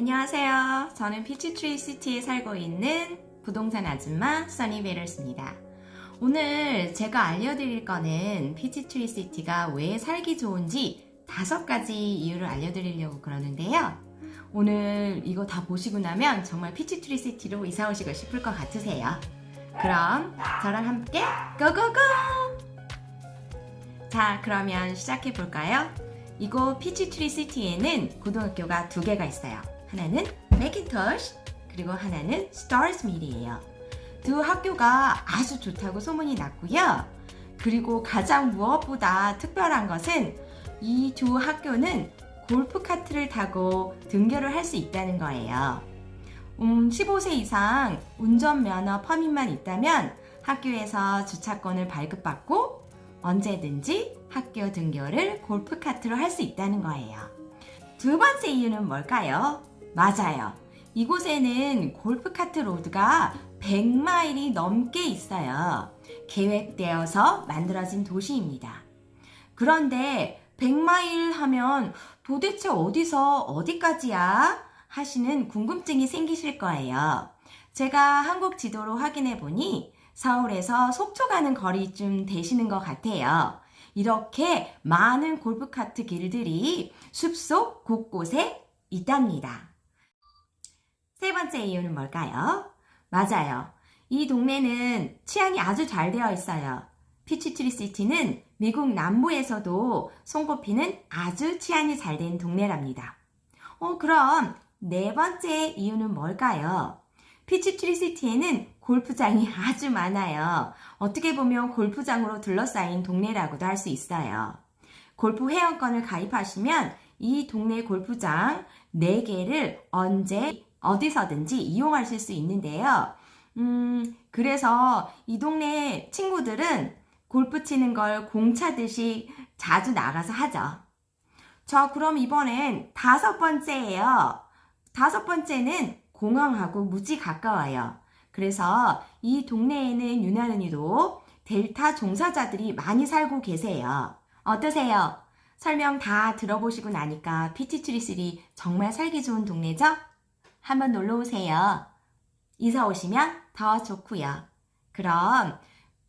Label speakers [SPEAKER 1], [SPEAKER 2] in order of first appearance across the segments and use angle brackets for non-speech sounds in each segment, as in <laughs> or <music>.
[SPEAKER 1] 안녕하세요. 저는 피치트리 시티에 살고 있는 부동산 아줌마 써니 베럴스입니다. 오늘 제가 알려드릴 거는 피치트리 시티가 왜 살기 좋은지 다섯 가지 이유를 알려드리려고 그러는데요. 오늘 이거 다 보시고 나면 정말 피치트리 시티로 이사 오시고 싶을 것 같으세요. 그럼 저랑 함께 고고고! 자, 그러면 시작해 볼까요? 이곳 피치트리 시티에는 고등학교가 두 개가 있어요. 하나는 맥킨토시 그리고 하나는 스타즈 밀이에요. 두 학교가 아주 좋다고 소문이 났고요. 그리고 가장 무엇보다 특별한 것은 이 두 학교는 골프 카트를 타고 등교를 할 수 있다는 거예요. 음, 15세 이상 운전면허 퍼밋만 있다면 학교에서 주차권을 발급받고 언제든지 학교 등교를 골프 카트로 할 수 있다는 거예요. 두 번째 이유는 뭘까요? 맞아요. 이곳에는 골프카트 로드가 100마일이 넘게 있어요. 계획되어서 만들어진 도시입니다. 그런데 100마일 하면 도대체 어디서 어디까지야? 하시는 궁금증이 생기실 거예요. 제가 한국 지도로 확인해 보니 서울에서 속초 가는 거리쯤 되시는 것 같아요. 이렇게 많은 골프카트 길들이 숲속 곳곳에 있답니다. 세 번째 이유는 뭘까요? 맞아요. 이 동네는 치안이 아주 잘 되어 있어요. 피치트리 시티는 미국 남부에서도 손꼽히는 아주 치안이 잘 된 동네랍니다. 어, 그럼 네 번째 이유는 뭘까요? 피치트리 시티에는 골프장이 <laughs> 아주 많아요. 어떻게 보면 골프장으로 둘러싸인 동네라고도 할 수 있어요. 골프 회원권을 가입하시면 이 동네 골프장 4개를 언제 어디서든지 이용하실 수 있는데요. 음, 그래서 이 동네 친구들은 골프 치는 걸 공차듯이 자주 나가서 하죠. 자, 그럼 이번엔 다섯 번째예요. 다섯 번째는 공항하고 무지 가까워요. 그래서 이 동네에는 유난히도 델타 종사자들이 많이 살고 계세요. 어떠세요? 설명 다 들어보시고 나니까 피치트리3 정말 살기 좋은 동네죠? 한번 놀러 오세요. 이사 오시면 더 좋고요. 그럼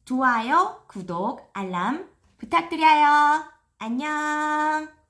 [SPEAKER 1] 좋아요, 구독, 알람 부탁드려요. 안녕.